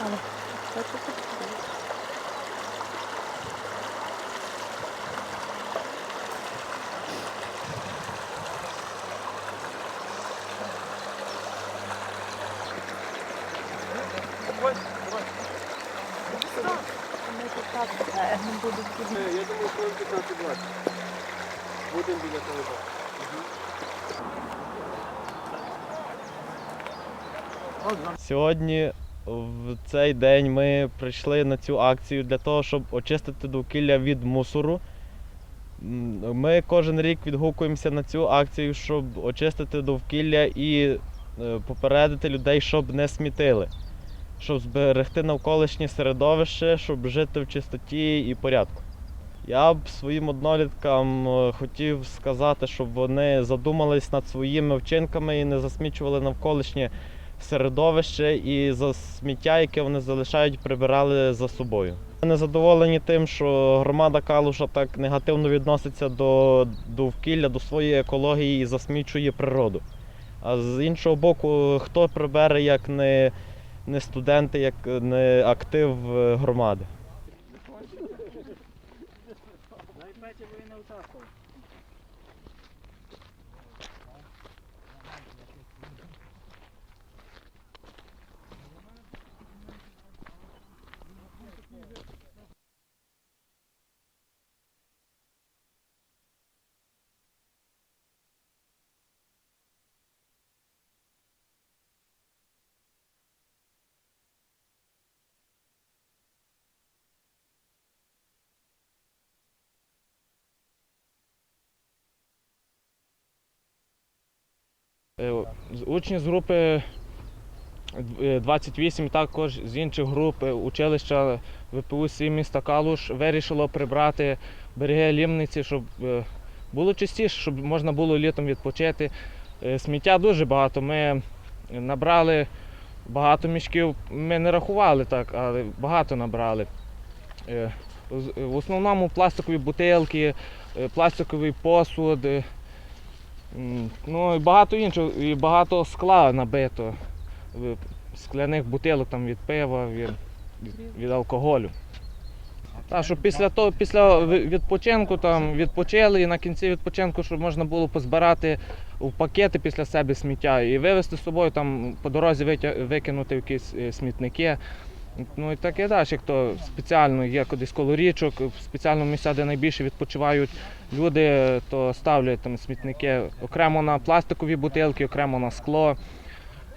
Але хочу тут. Ми тут так е, не будуть Е, Я думаю, що 15-20. Будемо біля того. Сьогодні в цей день ми прийшли на цю акцію для того, щоб очистити довкілля від мусору. Ми кожен рік відгукуємося на цю акцію, щоб очистити довкілля і е, попередити людей, щоб не смітили, щоб зберегти навколишнє середовище, щоб жити в чистоті і порядку. Я б своїм одноліткам е, хотів сказати, щоб вони задумались над своїми вчинками і не засмічували навколишнє середовище і за сміття, яке вони залишають, прибирали за собою. Ми Незадоволені тим, що громада Калуша так негативно відноситься до довкілля, до своєї екології і засмічує природу. А з іншого боку, хто прибере, як не, не студенти, як не актив е, громади. Учні з групи е, 28, також з інших груп е, училища ВПУ «Сім» міста Калуш вирішило прибрати береги Лімниці, щоб е, було чистіше, щоб можна було літом відпочити. Е, Сміття дуже багато. Ми набрали багато мішків. Ми не рахували так, але багато набрали. Е, В основному пластикові бутилки, е, пластиковий посуд. Ну і багато іншого, і багато скла набито. Скляних бутилок там від пива, від, від алкоголю. Так, щоб після того, після відпочинку там відпочили і на кінці відпочинку, щоб можна було позбирати в пакети після себе сміття і вивезти з собою там по дорозі викинути якісь е, смітники. Ну і таке далі, як то спеціально є кудись коло річок, в спеціальному місця, де найбільше відпочивають люди, то ставлять там смітники окремо на пластикові бутилки, окремо на скло.